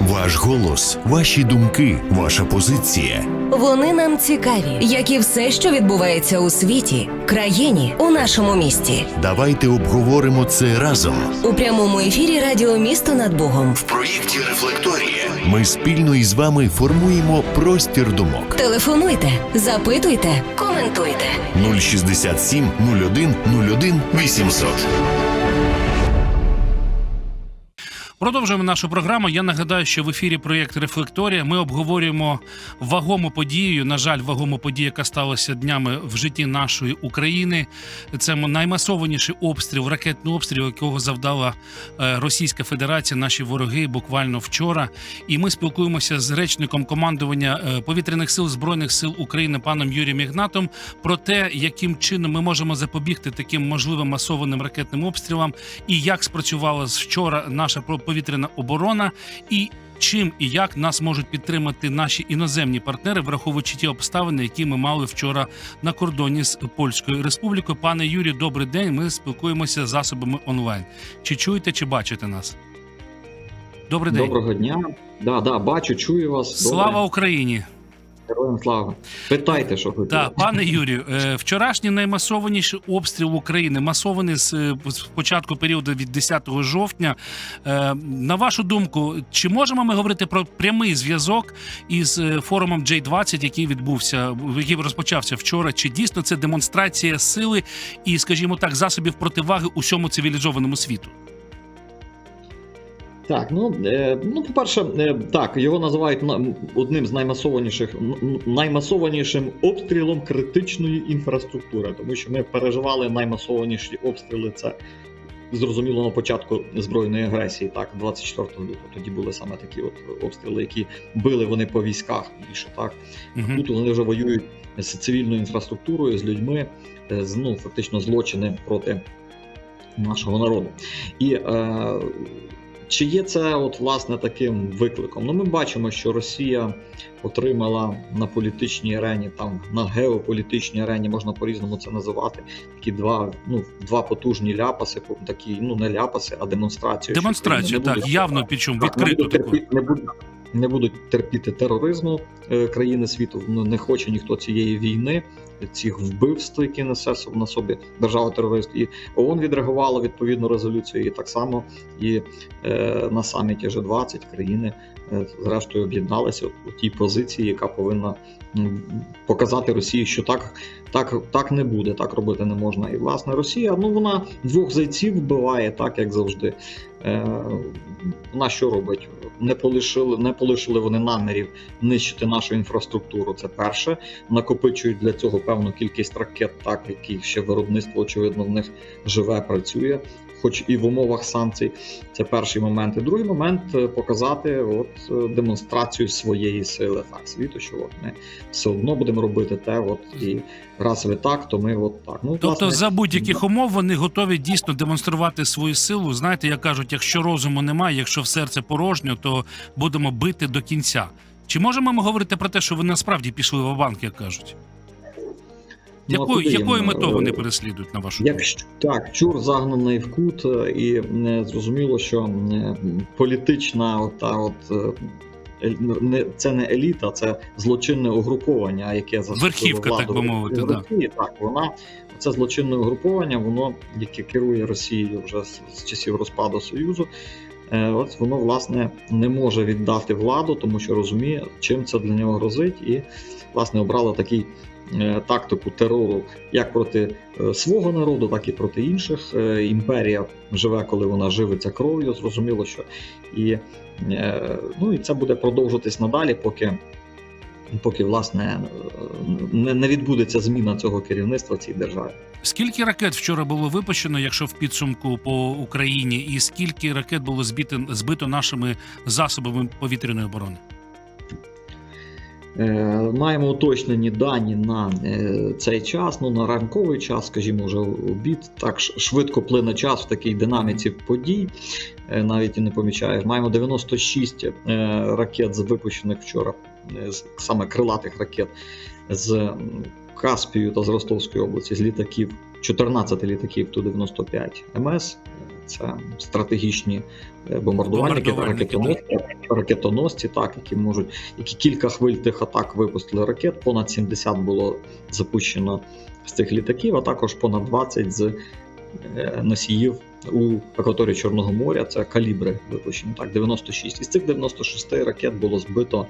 Ваш голос, ваші думки, ваша позиція. Вони нам цікаві, як і все, що відбувається у світі, країні, у нашому місті. Давайте обговоримо це разом. У прямому ефірі Радіо Місто над Богом. В проєкті Рефлекторія ми спільно із вами формуємо простір думок. Телефонуйте, запитуйте, коментуйте. 067 01 01 800. Продовжуємо нашу програму. Я нагадаю, що в ефірі проєкт Рефлекторія ми обговорюємо вагому подію. На жаль, вагому подію, яка сталася днями в житті нашої України. Це наймасованіший обстріл, ракетний обстріл, якого завдала е, Російська Федерація, наші вороги буквально вчора. І ми спілкуємося з речником командування е, повітряних сил збройних сил України паном Юрієм Ігнатом про те, яким чином ми можемо запобігти таким можливим масованим ракетним обстрілам, і як спрацювала вчора наша про- повітряна оборона, і чим і як нас можуть підтримати наші іноземні партнери, враховуючи ті обставини, які ми мали вчора на кордоні з Польською Республікою. Пане Юрію, добрий день. Ми спілкуємося з засобами онлайн. Чи чуєте, чи бачите нас? Добрий день. Доброго дня. Да, да, бачу, чую вас. Слава Добре. Україні! Героям слава. Питайте, що хотіли. Так, пане Юрію, е, вчорашній наймасованіший обстріл України, масований з е, початку періоду від 10 жовтня. Е, На вашу думку, чи можемо ми говорити про прямий зв'язок із форумом J20, який відбувся, який розпочався вчора? Чи дійсно це демонстрація сили і, скажімо так, засобів противаги усьому цивілізованому світу? Так, ну, е, ну по-перше, е, так, його називають на- одним з наймасованіших наймасованішим обстрілом критичної інфраструктури, тому що ми переживали наймасованіші обстріли. Це зрозуміло на початку збройної агресії, так, 24 лютого. Тоді були саме такі от обстріли, які били вони по військах більше, так. Угу. Тут вони вже воюють з цивільною інфраструктурою, з людьми, е, з ну фактично злочини проти нашого народу. І е, чи є це от власне таким викликом? Ну, ми бачимо, що Росія отримала на політичній арені, там на геополітичній арені, можна по-різному це називати. Такі два, ну, два потужні ляпаси, такі, ну не ляпаси, а демонстрацію. Демонстрацію, так, буде явно причому відкрито терпіти, не будуть, не будуть терпіти тероризму е, країни світу. Ну не хоче ніхто цієї війни, цих вбивств, які несе на собі держава терорист. І ООН відреагувала відповідну резолюцію. І так само і е, на саміті G20 країни е, зрештою об'єдналися у тій позиції, яка повинна показати Росії, що так, так, так не буде, так робити не можна. І власне Росія, ну вона двох зайців вбиває, так як завжди. Е, вона що робить? Не полишили, не полишили вони намірів нищити нашу інфраструктуру. Це перше. Накопичують для цього певну кількість ракет, так які ще виробництво, очевидно, в них живе, працює, хоч і в умовах санкцій. Це перший момент. І другий момент е, показати от е, демонстрацію своєї сили так світу, що от ми все одно будемо робити те, от і раз ви так, то ми от так. Ну Тобто, власне, за будь-яких умов вони готові дійсно демонструвати свою силу. Знаєте, як кажуть, якщо розуму немає, якщо в серце порожньо, то будемо бити до кінця. Чи можемо ми говорити про те, що вони насправді пішли в банк, як кажуть? Ну, Якою, метою вони переслідують на вашу думку? Якщо так, чур загнаний в кут, е, і е, зрозуміло, що е, політична ота от. не це не еліта, це злочинне угруповання, яке Верхівка, владу так би мовити, да. Так, вона це злочинне угруповання, воно яке керує Росією вже з, з часів розпаду Союзу. Е, От воно власне не може віддати владу, тому що розуміє, чим це для нього грозить, і власне обрало такий тактику терору як проти е, свого народу, так і проти інших. Е, Імперія живе, коли вона живиться кров'ю. Зрозуміло, що і, е, ну, і це буде продовжуватись надалі, поки. Поки власне е, не, не відбудеться зміна цього керівництва цій державі. Скільки ракет вчора було випущено, якщо в підсумку по Україні, і скільки ракет було збито, збито нашими засобами повітряної оборони? Е, Маємо уточнені дані на е, цей час, ну на ранковий час, скажімо, вже обід. Так швидко плине час в такій динаміці подій. е, Навіть і не помічаєш. Маємо 96 е, ракет випущених вчора, саме крилатих ракет з Каспію та з Ростовської області, з літаків. 14 літаків Ту-95 МС, це стратегічні е, бомбардувальники, Бомбардувальники, ракетоносці, ракетоносці, так, які можуть, які кілька хвиль тих атак випустили ракет. Понад 70 було запущено з цих літаків, а також понад 20 з е, носіїв у акваторії Чорного моря. Це калібри випущені. Так, 96. Із цих 96 ракет було збито.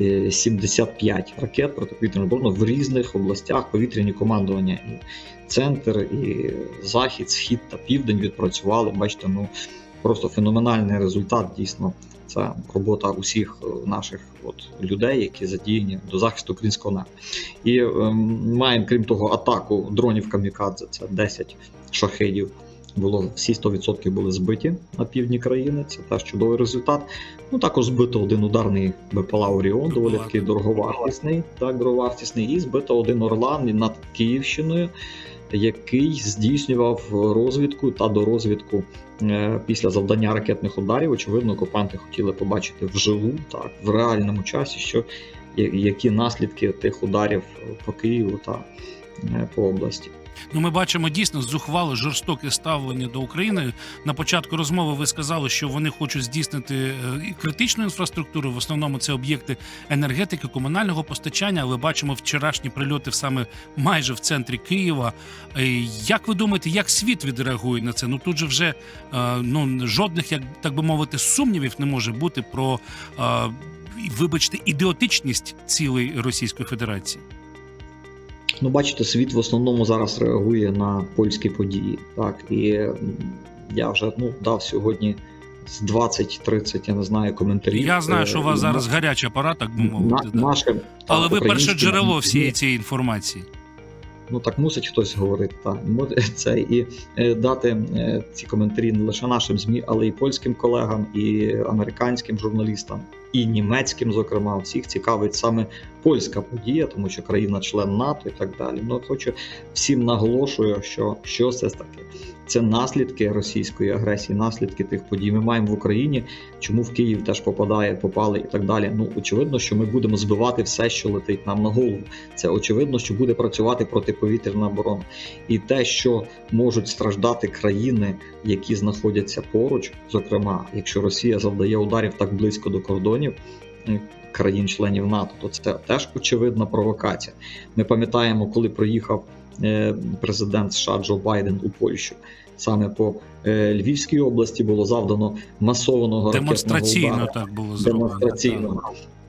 Е, 75 ракет протиповітряної оборони в різних областях повітряні командування. І центр, і захід, схід та південь відпрацювали. Бачите, ну просто феноменальний результат. Дійсно, це робота усіх е, наших от людей, які задіяні до захисту українського неба. І ем, маємо, крім того, атаку дронів камікадзе. Це 10 шахедів. Було всі 100% були збиті на півдні країни. Це теж чудовий результат. Ну також збито один ударний БПЛА Оріон, доволі такий дороговартісний, так дороговартісний, і збито один Орлан над Київщиною, який здійснював розвідку та дорозвідку е, після завдання ракетних ударів. Очевидно, окупанти хотіли побачити вживу, так в реальному часі, що які наслідки тих ударів по Києву та по області. Ну, ми бачимо дійсно зухвале жорстоке ставлення до України. На початку розмови ви сказали, що вони хочуть здійснити е, критичну інфраструктуру. В основному це об'єкти енергетики, комунального постачання. Але бачимо вчорашні прильоти саме майже в центрі Києва. Е, Як ви думаєте, як світ відреагує на це? Ну тут же вже е, ну жодних, як так би мовити, сумнівів не може бути про е, вибачте ідіотичність цілої Російської Федерації. Ну, бачите, світ в основному зараз реагує на польські події. Так, і я вже ну, дав сьогодні з 20-30, я не знаю, коментарів. Я знаю, що у вас Е, зараз на- гарячий апарат, так би на, мовити. да. нашим, Але так, ви перше джерело всієї цієї інформації. Ну так мусить хтось говорити. Так. Це і е, дати е, ці коментарі не лише нашим ЗМІ, але й польським колегам, і американським журналістам, і німецьким, зокрема, всіх цікавить саме польська подія, тому що країна-член НАТО і так далі. Ну хочу всім наголошую, що що це таке. Це наслідки російської агресії, наслідки тих подій. Ми маємо в Україні, чому в Київ теж попадає, попали і так далі. Ну очевидно, що ми будемо збивати все, що летить нам на голову. Це очевидно, що буде працювати протиповітряна оборона. І те, що можуть страждати країни, які знаходяться поруч, зокрема, якщо Росія завдає ударів так близько до кордонів. Е, Країн-членів НАТО, то це теж очевидна провокація. Ми пам'ятаємо, коли проїхав е, президент США Джо Байден у Польщу. Саме по е, Львівській області було завдано масованого Демонстраційно удару. так було зроблено. Демонстраційно.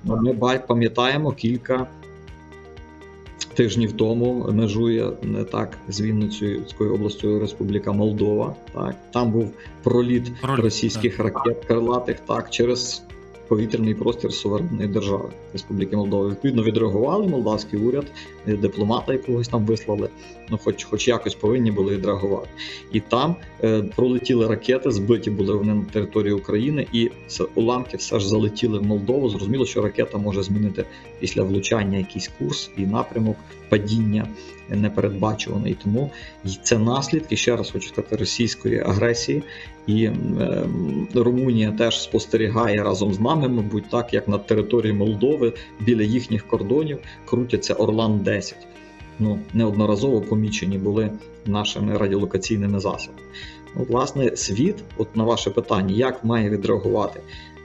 Ну, Ми пам'ятаємо кілька тижнів тому межує не так з Вінницькою областю Республіка Молдова. Так там був проліт, Проліт, російських ракет крилатих так через повітряний простір суверенної держави Республіки Молдова. Відповідно відреагували молдавський уряд, е, дипломата якогось там вислали. Ну, хоч, хоч якось повинні були відреагувати. І там е, пролетіли ракети, збиті були вони на території України, і уламки все ж залетіли в Молдову. Зрозуміло, що ракета може змінити після влучання якийсь курс і напрямок падіння непередбачуваний. Тому це наслідки, ще раз хочу сказати, російської агресії. І е, Румунія теж спостерігає разом з нами, мабуть, так як на території Молдови біля їхніх кордонів крутяться Орлан 10 ну, неодноразово помічені були нашими радіолокаційними засобами. Ну, власне, світ, от на ваше питання, як має відреагувати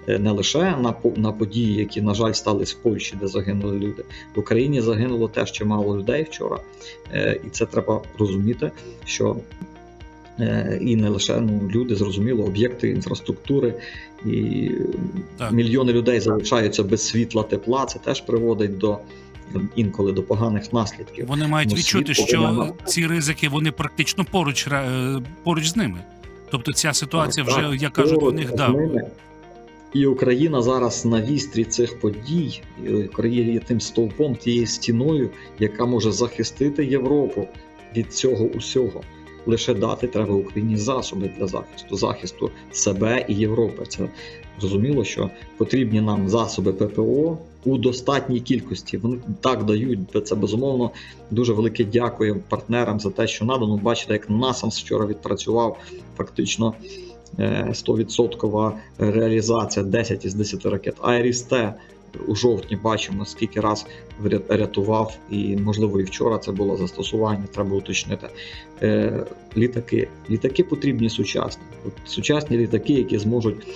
Е, не лише на, на події, які, на жаль, стались в Польщі, де загинули люди. В Україні загинуло теж чимало людей вчора, Е, і це треба розуміти, що. Е, І не лише ну, люди, зрозуміло, об'єкти інфраструктури, і Так. мільйони людей залишаються без світла, тепла. Це теж приводить до інколи до поганих наслідків. Вони мають Ну, відчути, що повинен- ці ризики вони практично поруч е, поруч з ними. Тобто ця ситуація Так, вже, так, як кажуть, у них да. І Україна зараз на вістрі цих подій. Україна є тим стовпом, тією стіною, яка може захистити Європу від цього усього. Лише дати треба Україні засоби для захисту, захисту себе і Європи. Це зрозуміло, що потрібні нам засоби ППО у достатній кількості. Вони так дають. Це безумовно дуже велике дякую партнерам за те, що надано. Бачите, як НАСАМС вчора відпрацював фактично. е, 100% реалізація 10 із 10 ракет. Айріс-Т у жовтні бачимо, скільки раз рятував, і можливо і вчора це було застосування. Треба уточнити. Е, літаки. Літаки потрібні сучасні. От Сучасні літаки, які зможуть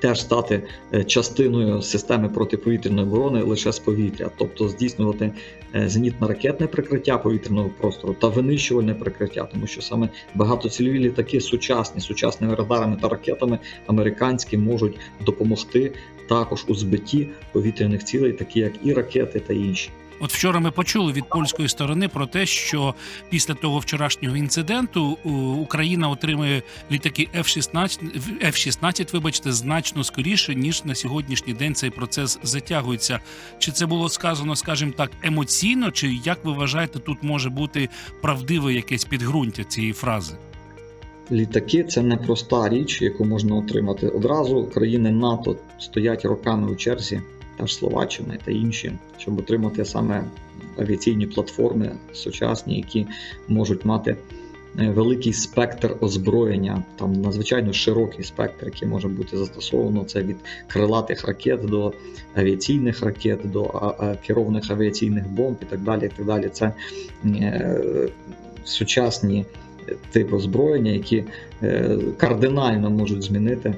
теж стати е, частиною системи протиповітряної оборони лише з повітря, тобто здійснювати е, зенітно-ракетне прикриття повітряного простору та винищувальне прикриття, тому що саме багатоцільові літаки сучасні, сучасними радарами та ракетами американські можуть допомогти також у збитті повітряних цілей, такі як і ракети та інші. От вчора ми почули від польської сторони про те, що після того вчорашнього інциденту Україна отримує літаки F-16, F-16, вибачте, значно скоріше ніж на сьогоднішній день цей процес затягується. Чи це було сказано, скажімо так, емоційно, чи як ви вважаєте, тут може бути правдиве якесь підґрунтя цієї фрази? Літаки це не проста річ, яку можна отримати одразу. Країни НАТО стоять роками у черзі, та ж Словаччина та інші, щоб отримати саме авіаційні платформи сучасні, які можуть мати е, великий спектр озброєння, там надзвичайно широкий спектр, який може бути застосовано. Це від крилатих ракет до авіаційних ракет, до керованих авіаційних бомб і так далі. І так далі. Це е, сучасні типи озброєння, які е, кардинально можуть змінити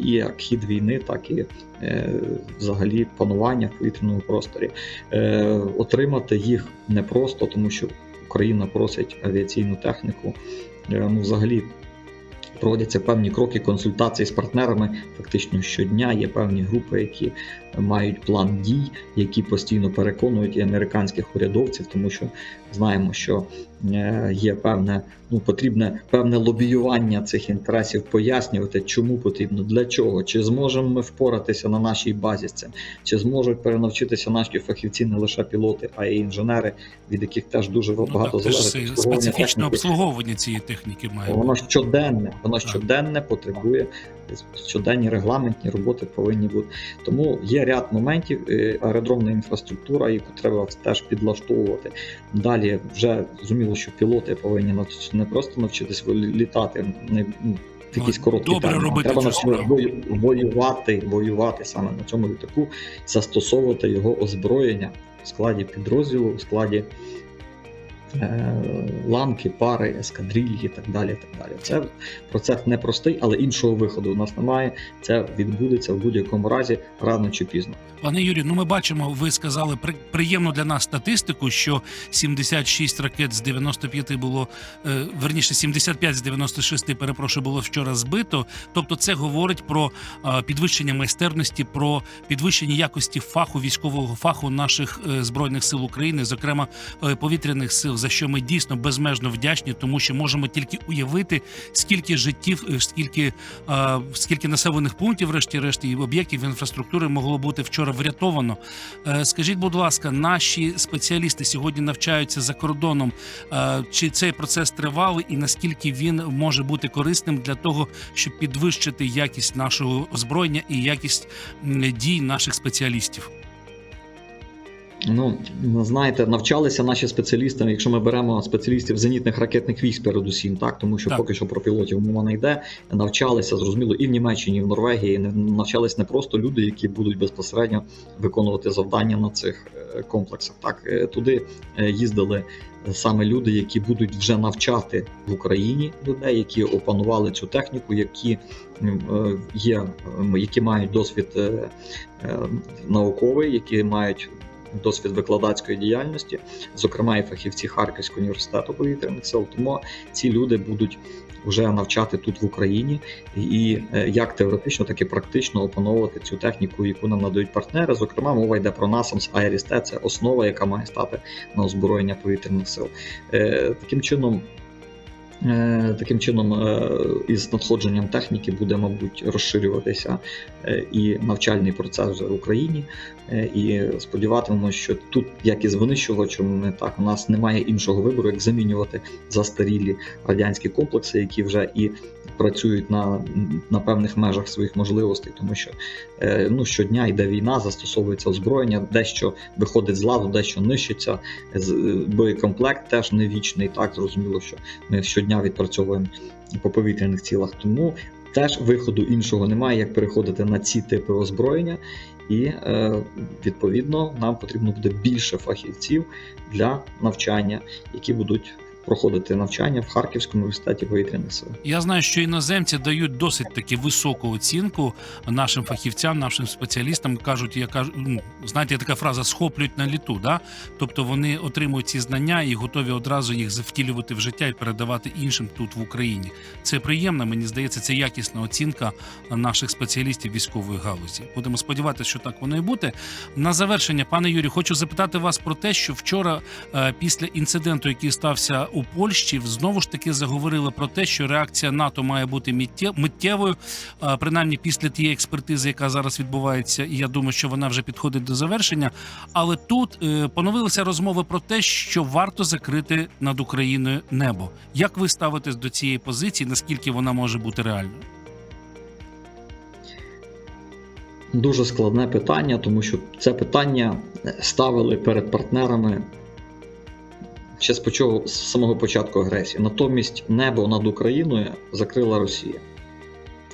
як хід війни, так і е, взагалі панування в повітряному просторі. Е, Отримати їх непросто, тому що Україна просить авіаційну техніку. Е, Ну, взагалі проводяться певні кроки консультації з партнерами. Фактично щодня є певні групи, які мають план дій, які постійно переконують і американських урядовців, тому що знаємо, що е, є певне, ну потрібне певне лобіювання цих інтересів, пояснювати, чому потрібно, для чого, чи зможемо ми впоратися на нашій базі з цим, чи зможуть перенавчитися наші фахівці не лише пілоти, а й інженери, від яких теж дуже багато Ну, так, залежить. це ж специфічне техніки. обслуговування цієї техніки має. Воно щоденне, воно щоденне потребує щоденні регламентні роботи повинні бути. Тому є ряд моментів, е, аеродромна інфраструктура, яку треба теж підлаштовувати. Далі вже зрозуміло, що пілоти повинні не просто навчитись літати, не ну, в якісь короткі добре терміни. робити Треба вою- воювати, воювати саме на цьому літаку, застосовувати його озброєння в складі підрозділу, в складі е, ланки, пари, ескадрильї і так далі. Так далі. Це процес непростий, але іншого виходу у нас немає. Це відбудеться в будь-якому разі рано чи пізно. Пане Юрію, ну ми бачимо, ви сказали при- приємну для нас статистику, що 76 ракет з 95 було е, верніше 75 з 96, перепрошую, було вчора збито. Тобто, це говорить про е, підвищення майстерності, про підвищення якості фаху військового фаху наших збройних сил України, зокрема повітряних сил, за що ми дійсно безмежно вдячні, тому що можемо тільки уявити, скільки життів, е, скільки, е, скільки населених пунктів, врешті-решт, і об'єктів інфраструктури могло бути вчора врятовано. Е, Скажіть, будь ласка, наші спеціалісти сьогодні навчаються за кордоном. Е, Чи цей процес тривалий і наскільки він може бути корисним для того, щоб підвищити якість нашого озброєння і якість дій наших спеціалістів? Ну, знаєте, навчалися наші спеціалісти, якщо ми беремо спеціалістів зенітних ракетних військ, передусім, так тому що Так. поки що про пілотів мова не йде. Навчалися зрозуміло і в Німеччині, і в Норвегії. Навчались не просто люди, які будуть безпосередньо виконувати завдання на цих е, комплексах. Так Е, туди е, їздили саме люди, які будуть вже навчати в Україні людей, які опанували цю техніку, які є, які мають досвід науковий, які мають досвід викладацької діяльності, зокрема і фахівці Харківського університету повітряних сил. Тому ці люди будуть вже навчати тут в Україні і е, як теоретично, так і практично опановувати цю техніку, яку нам надають партнери. Зокрема, мова йде про NASAMS IRIS-T, це основа, яка має стати на озброєння повітряних сил. Е, Таким чином. Е, Таким чином, е, із надходженням техніки буде, мабуть, розширюватися е, і навчальний процес вже в Україні. І сподіватимемося, що тут, як і з винищувачами, так у нас немає іншого вибору, як замінювати застарілі радянські комплекси, які вже і працюють на, на певних межах своїх можливостей, тому що ну, щодня йде війна, застосовується озброєння, дещо виходить з ладу, дещо нищиться. Боєкомплект теж не вічний. Так зрозуміло, що ми щодня відпрацьовуємо по повітряних цілах. Тому теж виходу іншого немає, як переходити на ці типи озброєння. і е, відповідно нам потрібно буде більше фахівців для навчання, які будуть проходити навчання в Харківському університеті сил. Я знаю, що іноземці дають досить таки високу оцінку нашим фахівцям, нашим спеціалістам. кажуть, я кажу, ну, знаєте, така фраза схоплюють на літу. Да? Тобто вони отримують ці знання і готові одразу їх втілювати в життя і передавати іншим тут в Україні. Це приємно. Мені здається, це якісна оцінка наших спеціалістів військової галузі. Будемо сподіватися, що так воно і буде. На завершення, пане Юрію, хочу запитати вас про те, що вчора, е, після інциденту, який стався у Польщі, знову ж таки заговорили про те, що реакція НАТО має бути миттєвою, принаймні після тієї експертизи, яка зараз відбувається, і я думаю, що вона вже підходить до завершення. Але тут е, поновилися розмови про те, що варто закрити над Україною небо. Як ви ставитесь до цієї позиції? Наскільки вона може бути реальною? Дуже складне питання, тому що це питання ставили перед партнерами ще з початку- з самого початку агресії. Натомість небо над Україною закрила Росія.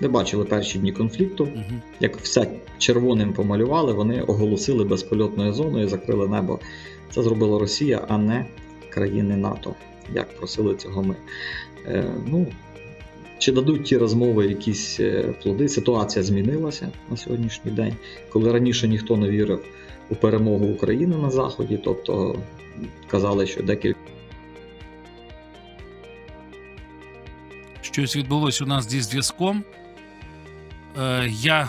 Ви бачили перші дні конфлікту, Угу. як все червоним помалювали, вони оголосили безпольотною зоною і закрили небо. Це зробила Росія, а не країни НАТО, як просили цього ми. Е, ну, чи дадуть ті розмови якісь е, плоди? Ситуація змінилася на сьогоднішній день, коли раніше ніхто не вірив у перемогу України на Заході, тобто казали, що декілька. щось відбулося у нас зі зв'язком. Е, Я,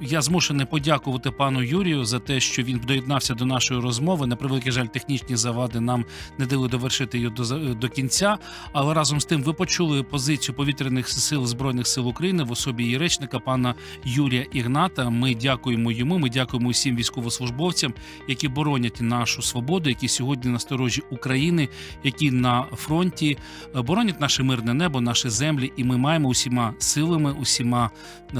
я змушений подякувати пану Юрію за те, що він доєднався до нашої розмови. На превеликий жаль, технічні завади нам не дали довершити її до, до кінця. Але разом з тим, ви почули позицію повітряних сил збройних сил України в особі її речника пана Юрія Ігната. Ми дякуємо йому. Ми дякуємо усім військовослужбовцям, які боронять нашу свободу, які сьогодні на сторожі України, які на фронті е, боронять наше мирне небо, наші землі, і ми маємо усіма силами, усіма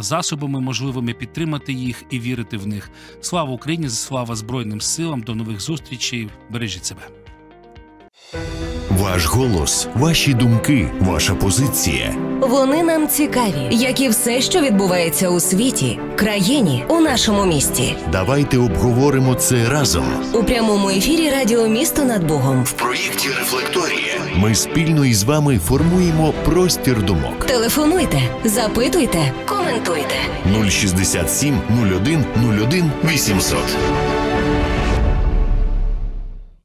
засобами можливими підтримати їх і вірити в них. Слава Україні! Слава Збройним силам! До нових зустрічей! Бережіть себе! Ваш голос, ваші думки, ваша позиція. Вони нам цікаві, як і все, що відбувається у світі, країні, у нашому місті. Давайте обговоримо це разом. У прямому ефірі Радіо Місто над Богом. В проєкті Рефлекторія ми спільно із вами формуємо простір думок. Телефонуйте, запитуйте, коментуйте. 067 01 01 800.